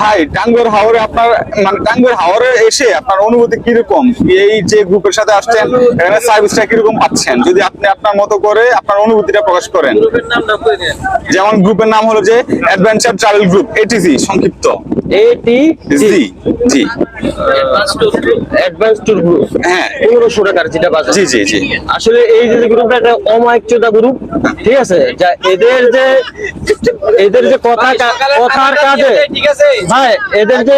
ভাই টাঙ্গুয়ার হাওরে আপনার মানে টাঙ্গুয়ার হাওরে এসে আপনার অনুভূতি কীরকম? এই যে গ্রুপের সাথে আসছেন এখানে সার্ভিসটা কীরকম পাচ্ছেন? যদি আপনি আপনার মতো করে আপনার অনুভূতিটা প্রকাশ করেন। যেমন গ্রুপের নাম হলো যে অ্যাডভেঞ্চার ট্রাভেল গ্রুপ এটিসি সংক্ষিপ্ত। এটি G G. Advance tour group হ্যাঁ। পনেরোশো টাকার যেটা বাজার। জি জি জি। আসলে এই যে গ্রুপটা একটা অমায়িকচোদা গ্রুপ ঠিক আছে? যা এদের যে এদের যে কথা কা- কথার কাজে ভাই এদের যে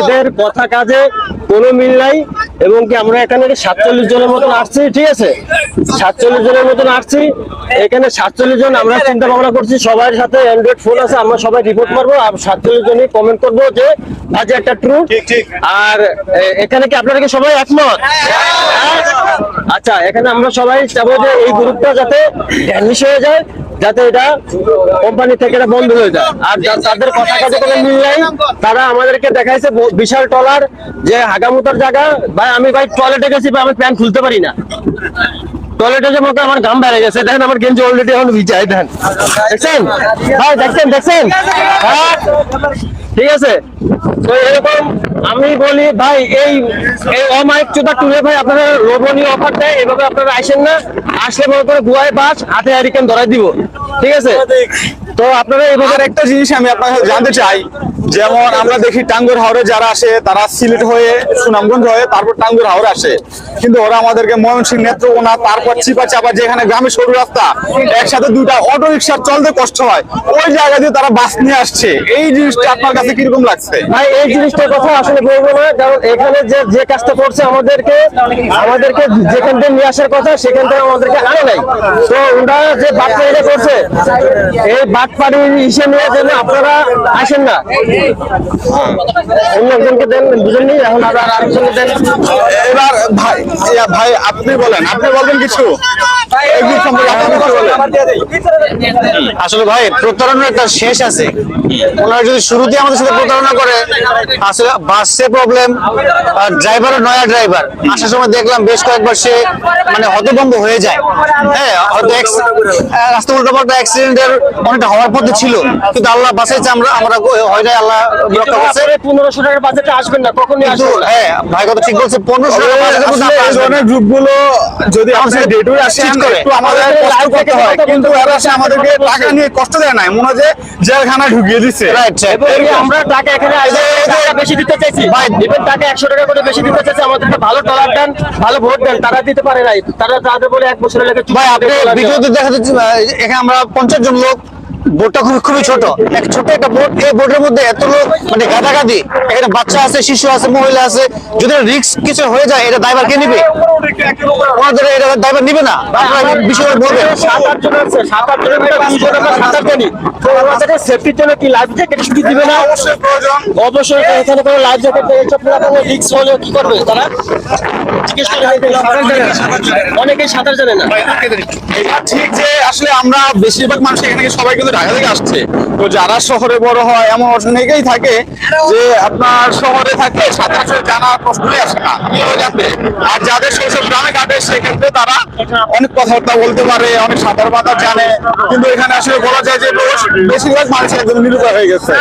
এদের কথা কাজে কোনো মিল নাই এবং কি আমরা এখানে সাতচল্লিশ জনের মতন আসছি ঠিক আছে? সাতচল্লিশ জনের মতন আসছি। এখানে সাতচল্লিশ জন আমরা চিন্তা ভাবনা করছি সবার সাথে অ্যান্ড্রয়েড ফোন আছে আমরা সবাই রিপোর্ট মারবো আর সাতচল্লিশ জনই কমেন্ট করব যে বাজে একটা ট্রু। আর এখানে কি আপনারা কি সবাই একমত? আচ্ছা এখানে আমরা সবাই চাবো যে এই গ্রুপটা যাতে ভ্যানিশ হয়ে যায় যাতে এটা কোম্পানি থেকে এটা বন্ধ হয়ে যায়। আর তাদের কথা কাজে মিল নাই, তারা আমাদেরকে দেখাইছে বিশাল টলার যে হাগামুতার জায়গা। ভাই, আমি ভাই টয়লেটে গেছি, ভাই, আমি প্যান্ট খুলতে পারি না। টয়লেটে যে মতো আমার গাম বেড়ে গেছে, দেখেন আমার গেঞ্জি অলরেডি এখন ভিজাই দেন দেখছেন? ভাই, দেখছেন দেখছেন? হ্যাঁ? ঠিক আছে? তো এরকম আমি বলি, ভাই, এই এই অমায়িক চোদা টুরে ভাই আপনারা লোভনীয় অফার দেয়, এভাবে আপনারা আসেন না। আসলে মনে করে গুয়ায় বাস, হাতে হারিকেন ধরাই দিব। ঠিক আছে? তো আপনারা এইভাবে একটা জিনিস আমি আপনার জানতে চাই যেমন আমরা দেখি টাঙ্গুর হাওরে যারা আসে, তারা সিলেট হয়ে সুনামগঞ্জ হয়ে তারপর টাঙ্গুর হাওরে আসে। কিন্তু ওরা আমাদেরকে ময়মনসিংহ নেত্রকোনা তারপর চিপা চাপা যেখানে গ্রামে সরু রাস্তা, একসাথে দুইটা অটো রিক্সার চলতে কষ্ট হয়। ওই জায়গা দিয়ে তারা বাস নিয়ে আসছে। এই জিনিসটা আপনার কাছে কীরকম লাগছে? ভাই, এই জিনিসটার কথা আসলে বলব না, কারণ এখানে যে যে কাজটা করছে আমাদেরকে আমাদেরকে যেখান থেকে নিয়ে আসার কথা, সেখান থেকে আমাদেরকে আনে নাই। তো ওরা যে বাটপাড়িটা করছে, এই বাটপাড়ির হিসেবে নিয়ে যেন আপনারা আসেন না। অন্য এখন আবার এবার ভাই ভাই আপনি বলেন আপনি বলবেন কিছু? আসলে ভাই প্রতারণার একটা শেষ আছে। ওনারা যদি শুরুতে আমাদের সাথে প্রতারণা করে আসলে বাসে প্রবলেম আর ড্রাইভারও নয়া ড্রাইভার আসার সময় দেখলাম বেশ কয়েকবার সে মানে হতভম্ব হয়ে যায়। হ্যাঁ হয়তো রাস্তা উল্টো পাল্টা অ্যাক্সিডেন্টের অনেকটা হওয়ার পথে ছিল। কিন্তু আল্লাহ বাঁচাইছে আমরা আমরা হয় আল্লাহ রক্ষা করছে। পনেরোশো টাকার বাজেটে আসবেন না কখনই আসবেন হ্যাঁ ভাই কথা ঠিক বলছে পনেরোশো গ্রুপগুলো যদি আমাদের ডেটুই আসেন চিট আমাদের কষ্ট করতে হয় কিন্তু এরা এসে আমাদেরকে টাকা নিয়ে কষ্ট দেয় না মনে যে জেলখানায় ঢুকিয়ে দিচ্ছে আমরা টাকা এখানে বেশি দিতে চাইছি। টাকা একশো টাকা করে বেশি দিতে চাইছি আমাদেরকে ভালো ডলার দেন ভালো ভোট দেন তারা দিতে পারে নাই। তারা তাদের বলে এক বছরের লেগে ভাই করে আপনি ভিডিওতে দেখা যাচ্ছে এখানে আমরা পঞ্চাশ জন লোক বোটটা খুবই খুবই ছোট। এক ছোট একটা বোট এই বোটের মধ্যে এত লোক মানে গাদাগাদি। এখানে বাচ্চা আছে শিশু আছে মহিলা আছে। যদি রিস্ক কিছু হয়ে যায় এটা ড্রাইভার কে নিবে? ওনাদের এটা ড্রাইভার নিবে না। আপনারা এই বলবেন। সাত আট জন আছে সাত আট জনের মধ্যে দুজন আমরা সাঁতার তো আমাদের সেফটির জন্য কি লাইফ জ্যাকেট কি দিবে না? অবশ্যই প্রয়োজন। অবশ্যই এখানে কোনো লাইফ জ্যাকেট রিক্স কি করবে তারা? জিজ্ঞেস করে। অনেকেই সাঁতার জানে না। ঠিক যে আসলে আমরা বেশিরভাগ মানুষ এখানে সবাই কিন্তু ঢাকা থেকে আসছে। তো যারা শহরে বড় হয়, এমন অনেকেই থাকে যে আপনার শহরে থাকে সাধারণ জানার প্রশ্নই আসে না। আর যাদের শৈশব গ্রামে কাটে, সেক্ষেত্রে তারা অনেক কথাবার্তা বলতে পারে, অনেক সাঁতার পাতা জানে। কিন্তু এখানে আসলে বলা যায় যে বেশিরভাগ মানুষ একদম নিরুপায় হয়ে গেছে।